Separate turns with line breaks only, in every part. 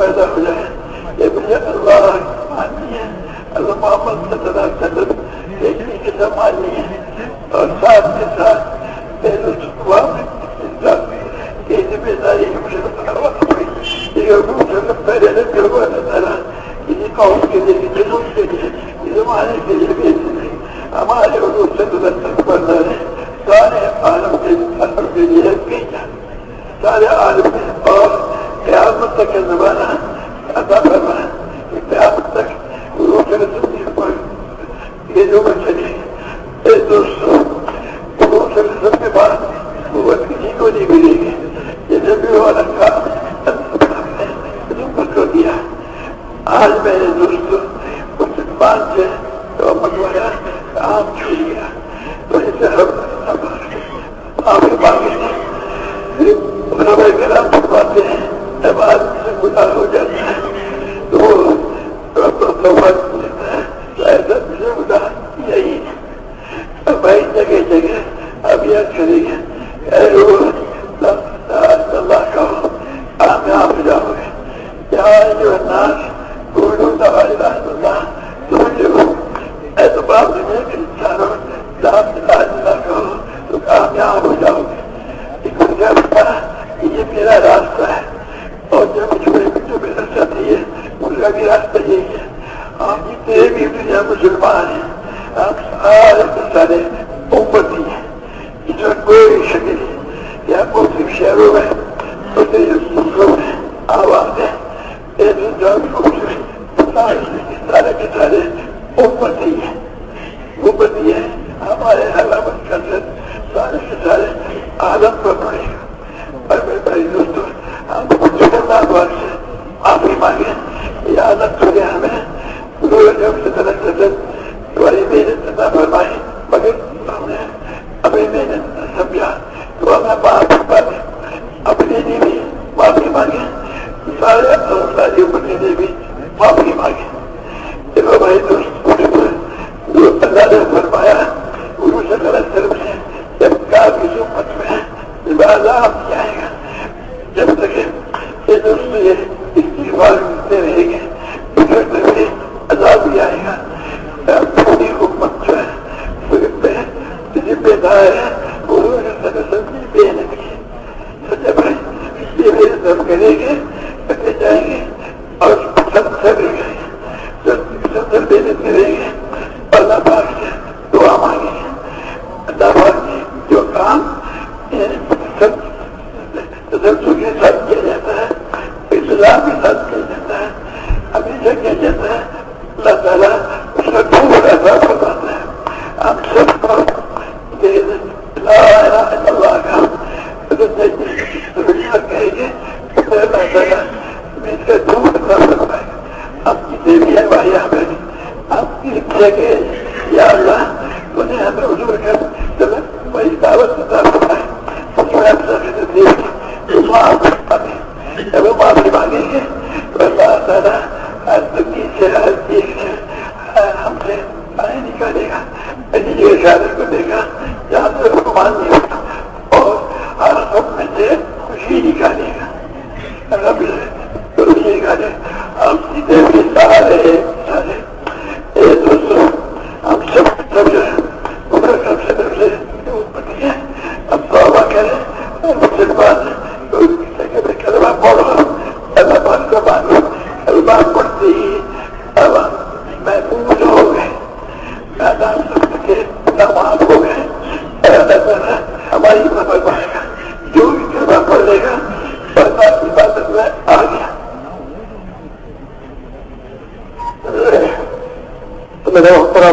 Mevla öyle. Ebile Allah'a kemaliye. Allah Muhammed Sedat Sedat. Teknik-i Semaliye. Saat Nisa. Beynut Kuvam. İzzat. Kendi bezari yumuşadık. Yögüm çöküp verelim. Yögüm verelim. Bizi kavuk gelir. Bizi kavuk gelir. Bizim hali gelir. Ama hali olur. Sedat Sedat. Sani alim dedi. Tanrı dedi. Hep geçer. Sani alim. Ağır. قیامت تک یہ زمانہ عطا فرمائے کہ قیامت تک روح کے یہ جو أتباب من الإنسان لا تو کامیاب ہو جاؤ گے لیکن یہ میرا راستہ ہے۔ اور جب چھوڑے جو میرا ساتھی ہے ان کا بھی راستہ یہی ہے آپ جتنے بھی دنیا مسلمان ہیں آپ سارے کے سارے امتی ہیں اس میں کوئی شکل ہے یا مختلف شہروں میں مختلف ملکوں میں آواز ہے ایسے جو سارے کے سارے امتی ہیں امتی ہے ہمارے علامت کا سارے کے سارے عالم پر پڑے گا اور میرے بھائی دوستوں ہم کچھ اللہ بار سے معافی مانگے یہ عادت ہو گیا ہمیں روز جب سے تمہاری محنت مگر ہم نے اپنی محنت نہ سمجھا تو ہمیں معافی اپنے لیے بھی معافی مانگے سارے لیے بھی معافی مانگے بھائی دوست جو اللہ نے فرمایا گرو صلی اللہ علیہ وسلم سے جب کافی میں جائے گا جب تک یہ دوست یہ کرتے رہیں گے پھر تک عذاب بھی آئے گا پوری امت جو ہے ذمہ دار ہے گرو صلی اللہ علیہ وسلم کی محنت کی سچے بھائی یہ محنت ہم کریں گے کرتے جائیں گے اور سب سب گے سب سب محنت کریں اللہ پاک سے دعا مانگیں گے اللہ پاک نے جو کام سب تسلسل کے ساتھ کیا جاتا ہے اسلام کے ساتھ کیا جاتا ہے ابھی سے کیا جاتا ہے اللہ تعالیٰ اس کا خوب ایسا بتاتا ہے ہم سب کو اللہ کا کہیں گے اللہ تعالیٰ اس کا خوب ایسا بتائے گا آپ کی دیوی ہے بھائی ہمیں آپ کی یا اللہ تو نے ہمیں حضور کر چلے وہی دعوت عطا فرمائے اس میں ہم سب دیکھ کے معاف پاتے جب وہ معافی مانگیں گے تو اللہ تعالیٰ ہر دنیا سے ہر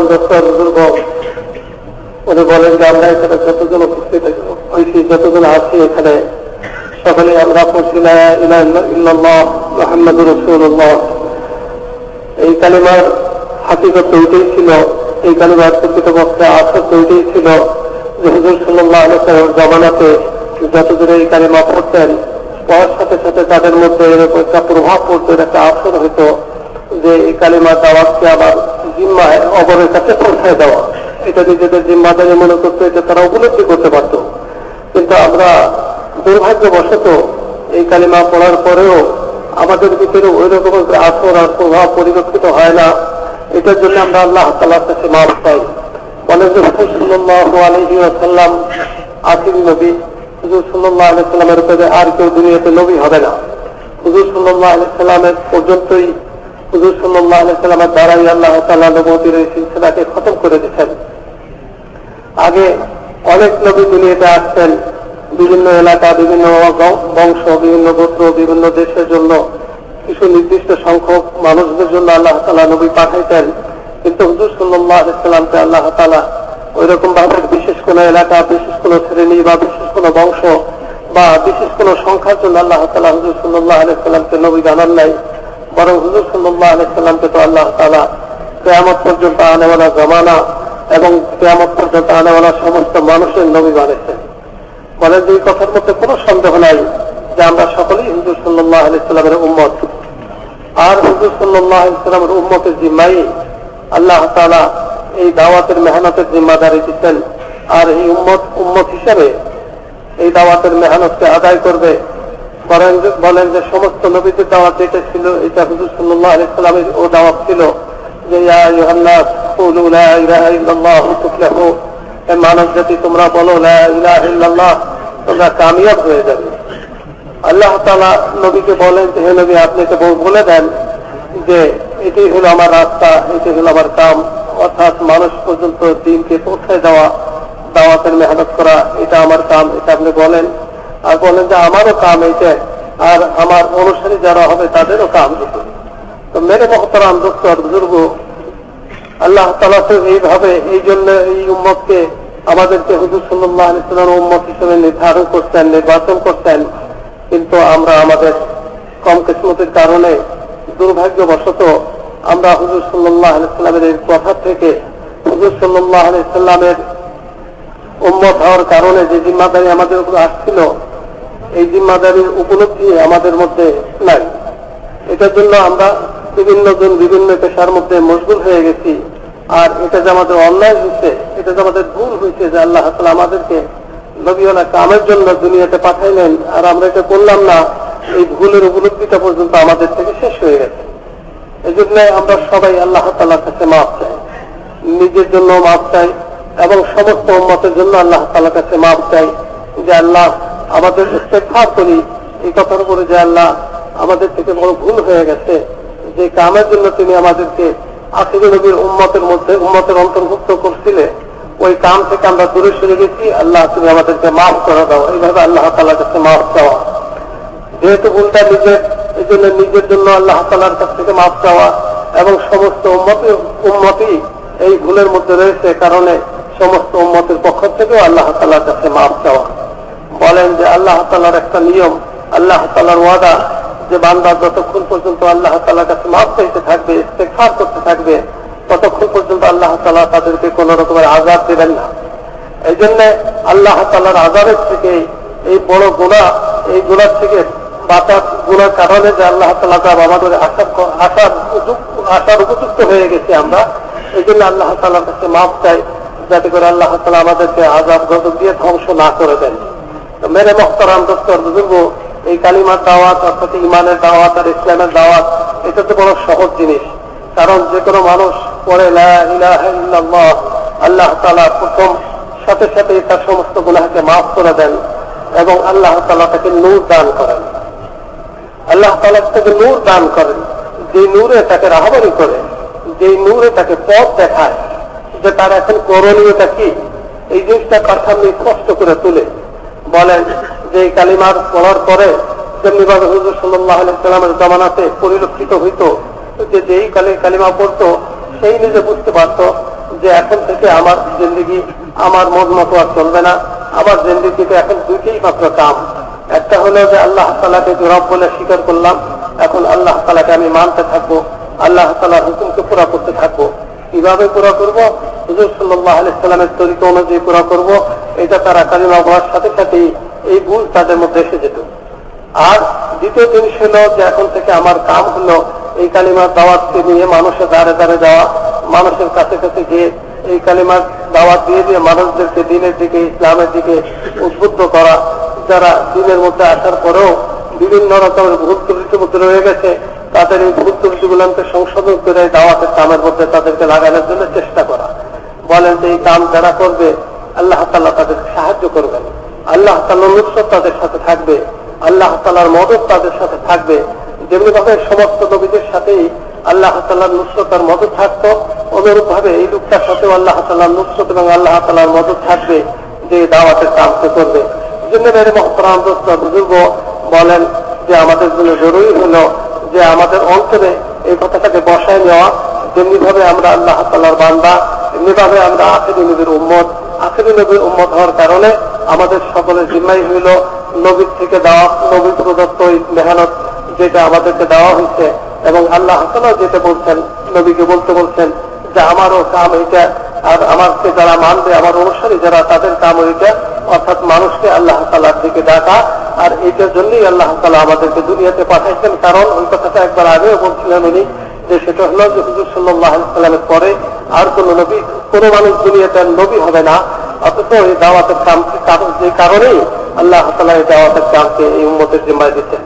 দোস্তর বুজুর্গ উনি বলেন যে, আমরা এখানে যতজন উপস্থিত হয়েছি যতজন আছি এখানে আমরা মোহাম্মদ রসুল্লাহ এই কালিমার ওইটাই ছিল, এই কালিমার প্রকৃতপক্ষে আসর ওইটাই ছিল যে হুজুর সাল্লাহ জমানাতে এই কালিমা পড়তেন, পড়ার সাথে সাথে তাদের মধ্যে এরকম একটা প্রভাব পড়তো একটা আসর হইতো যে এই কালিমা দাওয়াতকে আবার জিম্মায় অপরের কাছে পৌঁছায় দেওয়া। এটা নিজেদের জিম্মাদারি মনে করতো এটা তারা উপলব্ধি করতে পারত। কিন্তু আমরা দুর্ভাগ্যবশত এই কালিমা পড়ার পরেও আমাদের ভিতরে ওই রকমের আসর আর প্রভাব পরিলক্ষিত হয় না। এটার জন্য আমরা আল্লাহ তালার কাছে মাফ পাই বলেন যে আসাল্লাম আখিরি নবী। হুজুর সাল্লাহ আলাইসাল্লামের উপরে আর কেউ দুনিয়াতে নবী হবে না। হুজুর সাল্লাহ আলাইসাল্লামের পর্যন্তই হুজুর সাল্লাহ আলাইসাল্লামের দ্বারাই আল্লাহ তাল্লাহ নবীর এই সিলসিলাকে খতম করে দিচ্ছেন আগে অনেক নবী দুনিয়াতে আসছেন বিভিন্ন এলাকা, বিভিন্ন বংশ, বিভিন্ন গোত্র, বিভিন্ন দেশের জন্য কিছু নির্দিষ্ট সংখ্যক মানুষদের জন্য আল্লাহ তালা নবী পাঠাইতেন। কিন্তু হুজুর সাল্লাহ আলাইসাল্লামকে আল্লাহ তালা ওই রকম ভাবে বিশেষ কোন এলাকা, বিশেষ কোন শ্রেণি বা বিশেষ কোন বংশ বা বিশেষ কোন সংখ্যার জন্য আল্লাহ তালা হুজুর সাল্লাহ আলাইসাল্লামকে নবী জানান নাই। বরং হুজুর সাল্লাহ আলাইসাল্লামকে তো আল্লাহ তালা কেয়ামত পর্যন্ত আনেওয়ালা জমানা এবং কেয়ামত পর্যন্ত আনেওয়ালা সমস্ত মানুষের নবী বানিয়েছেন। বলেন এই কথার মধ্যে কোনো সন্দেহ নাই যে আমরা সকলেই হুজুর সাল্লাহ আলাইসাল্লামের উম্মত। আর হুজুর সাল্লাহ আলাইসাল্লামের উম্মতের জিম্মাই আল্লাহ তালা এই দাওয়াতের মেহনতের জিম্মাদারি দিচ্ছেন। আর এই উম্মত উম্মত হিসাবে এই দাওয়াতের মেহনতকে আদায় করবে যে বলেন যে সমস্ত নবীদের দাওয়াত যেটা ছিল, এটা হুজুর সাল্লাহ আলাইসাল্লামের ও দাওয়াত ছিল যে মানব জাতি তোমরা বলো ইল্লাল্লাহ, তোমরা কামিয়াব হয়ে যাবে। আল্লাহ তালা নবীকে বলেন যে, হে নবী, আপনি তো বলে দেন যে, এটাই হলো আমার রাস্তা, এটাই হলো আমার কাম, অর্থাৎ মানুষ পর্যন্ত দিনকে পৌঁছে দেওয়া, দাওয়াতের মেহনত করা, এটা আমার কাম, এটা আপনি বলেন। আর বলেন যে আমারও কাম এইটা আর আমার অনুসারী যারা হবে তাদেরও কাম তো মেরে দোস্ত আর বুজুর্গ, আল্লাহ তালা তো এইভাবে এই জন্য এই উম্মতকে আমাদেরকে হুজুর সাল্লাহ আলিয়াল্লাম উম্মত হিসেবে নির্ধারণ করতেন, নির্বাচন করতেন। কিন্তু আমরা আমাদের কম কিসমতের কারণে দুর্ভাগ্যবশত আমরা হুজুর সাল্লাহ আলাইস্লামের এই কথা থেকে হুজুর সাল্লাহ আলাইস্লামের উম্মত হওয়ার কারণে যে জিম্মাদারি আমাদের উপর আসছিল এই জিম্মাদারির উপলব্ধি আমাদের মধ্যে নাই। এটার জন্য আমরা বিভিন্ন জন বিভিন্ন পেশার মধ্যে মশগুল হয়ে গেছি। আর এটা যে আমাদের অন্যায় হয়েছে, এটা যে আমাদের ভুল হয়েছে যে আল্লাহ তালা আমাদেরকে নবীওয়ালা কামের জন্য দুনিয়াতে পাঠাইলেন, আর আমরা এটা করলাম না, এই ভুলের উপলব্ধিটা পর্যন্ত আমাদের থেকে শেষ হয়ে গেছে। এই জন্য আমরা সবাই আল্লাহ তালার কাছে মাফ চাই। নিজের জন্য মাপ চাই এবং সমস্ত উন্মতের জন্য আল্লাহ তালার কাছে মাফ চাই যে আল্লাহ আমাদের ইস্তেফার করি। এই কথার উপরে যে আল্লাহ আমাদের থেকে বড় ভুল হয়ে গেছে, যে কামের জন্য তুমি আমাদেরকে আশির নবীর উম্মতের মধ্যে, উম্মতের অন্তর্ভুক্ত করছিলে, ওই কাম থেকে আমরা দূরে সরে গেছি। আল্লাহ, তুমি আমাদেরকে মাফ করে দাও। এইভাবে আল্লাহ তালার কাছে মাফ চাওয়া। যেহেতু ভুলটা নিজের, এই জন্য নিজের জন্য আল্লাহ তালার কাছ থেকে মাফ চাওয়া এবং সমস্ত উম্মতি উম্মতি এই ভুলের মধ্যে রয়েছে কারণে সমস্ত উম্মতের পক্ষ থেকেও আল্লাহ তালার কাছে মাফ চাওয়া। বলেন যে আল্লাহ তালার একটা নিয়ম, আল্লাহ তালার ওয়াদা, যে বান্দা যতক্ষণ পর্যন্ত আল্লাহ তালার কাছে মাফ চাইতে থাকবে ইস্তেফার করতে থাকবে, ততক্ষণ পর্যন্ত আল্লাহ তালা তাদেরকে কোন রকমের আজাদ দেবেন না। এই জন্য আল্লাহ তালার আজাদের থেকে এই বড় গুণা এই গুণার থেকে বাঁচার গুণার কারণে যে আল্লাহ তালা আমাদের আসার আসার আসার উপযুক্ত হয়ে গেছি আমরা এই জন্য আল্লাহ তালার কাছে মাফ চাই, যাতে করে আল্লাহ তালা আমাদেরকে আজাদ গজব দিয়ে ধ্বংস না করে দেন। মেরে মহতারাম দোস্তর বুজুর্গ এই কালিমার দাওয়াত, অর্থাৎ ইমানের দাওয়াত আর ইসলামের দাওয়াত, এটা তো বড় সহজ জিনিস। কারণ যে কোনো মানুষ পড়ে আল্লাহ তালা প্রথম সাথে সাথে তার সমস্ত গুণাকে মাফ করে দেন এবং আল্লাহ তালা তাকে নূর দান করেন। আল্লাহ তালা তাকে নূর দান করেন। যে নূরে তাকে রাহাবারি করে যে নূরে তাকে পথ দেখায়, যে তার এখন করণীয়টা কি? এই জিনিসটা তার সামনে স্পষ্ট করে তুলে। বলেন যে এই কালিমার পড়ার পরে যেমনিভাবে হুজুর সাল্লাহ সাল্লামের জমানাতে পরিলক্ষিত হইত যে যেই কালে কালিমা পড়তো, সেই নিজে বুঝতে পারত যে এখন থেকে আমার জিন্দিগি আমার মন মতো আর চলবে না। আমার জিন্দিগিতে এখন দুইটাই মাত্র কাম। একটা হলো যে আল্লাহ তালাকে জোরাব বলে স্বীকার করলাম, এখন আল্লাহ তালাকে আমি মানতে থাকব, আল্লাহ তালার হুকুমকে পুরা করতে থাকব। কীভাবে পুরা করব? হুজুর সাল্লাহ আলাইসাল্লামের তরিকা অনুযায়ী পুরা করব। এটা তারা কালিমা বলার সাথে সাথেই এই ভুল তাদের মধ্যে এসে যেত। আর দ্বিতীয় জিনিস হলো যে এখন থেকে আমার কাম হলো এই কালিমার দাওয়াতকে নিয়ে মানুষের দ্বারে দ্বারে যাওয়া, মানুষের কাছে কাছে গিয়ে এই কালিমার দাওয়াত দিয়ে দিয়ে মানুষদেরকে দিনের দিকে, ইসলামের দিকে উদ্বুদ্ধ করা, যারা দিনের মধ্যে আসার পরেও বিভিন্ন রকমের ভুল ত্রুটির মধ্যে রয়ে গেছে, তাদের এই ভুল ত্রুটিগুলোকে সংশোধন করে দাওয়াতের কামের মধ্যে তাদেরকে লাগানোর জন্য চেষ্টা করা। বলেন যে এই কাম যারা করবে আল্লাহ তাল্লাহ তাদেরকে সাহায্য করবেন। আল্লাহ তাল্লাহ নুসরত তাদের সাথে থাকবে। আল্লাহ তালার মদত তাদের সাথে থাকবে। যেমনি ভাবে সমস্ত নবীদের সাথেই আল্লাহ তাল্লাহ নুসরত আর মদত থাকতো অনুরূপ ভাবে এই লোকটার সাথেও আল্লাহ তাল্লাহ নুসরত এবং আল্লাহ তালার মদত থাকবে যে দাওয়াতের কাজকে করবে। জন্য মেরে মহতরাম বুজুর্গ বলেন যে, আমাদের জন্য জরুরি হলো যে, আমাদের অন্তরে এই কথাটাকে বসায় নেওয়া। যেমনি ভাবে আমরা আল্লাহ তাল্লাহর বান্দা, এমনি ভাবে আমরা আখেরি নবীর উম্মত। আখেরি নবীর উম্মত হওয়ার কারণে আমাদের সকলের জিম্মাই হইল নবীর থেকে দেওয়া নবী প্রদত্ত মেহনত যেটা আমাদেরকে দেওয়া হয়েছে। এবং আল্লাহ তালাও যেটা বলছেন, নবীকে বলতে বলছেন যে আমারও কাম এটা, আর আমাকে যারা মানবে, আমার অনুসারী যারা, তাদের কাম ওইটা অর্থাৎ মানুষকে আল্লাহ তালার দিকে ডাকা, আর এইটার জন্যই আল্লাহ তালা আমাদেরকে দুনিয়াতে পাঠাইছেন। কারণ ওই কথাটা একবার আগেও বলছিলেন উনি যে সেটা হলো যে হুজুর সাল্লাহ সাল্লামের পরে আর কোন নবী, কোন মানুষ দুনিয়াতে নবী হবে না। অথচ এই দাওয়াতের কাম যে কারণেই আল্লাহ তালা এই দাওয়াতের কামকে এই উন্মতের জিম্মায় দিচ্ছেন।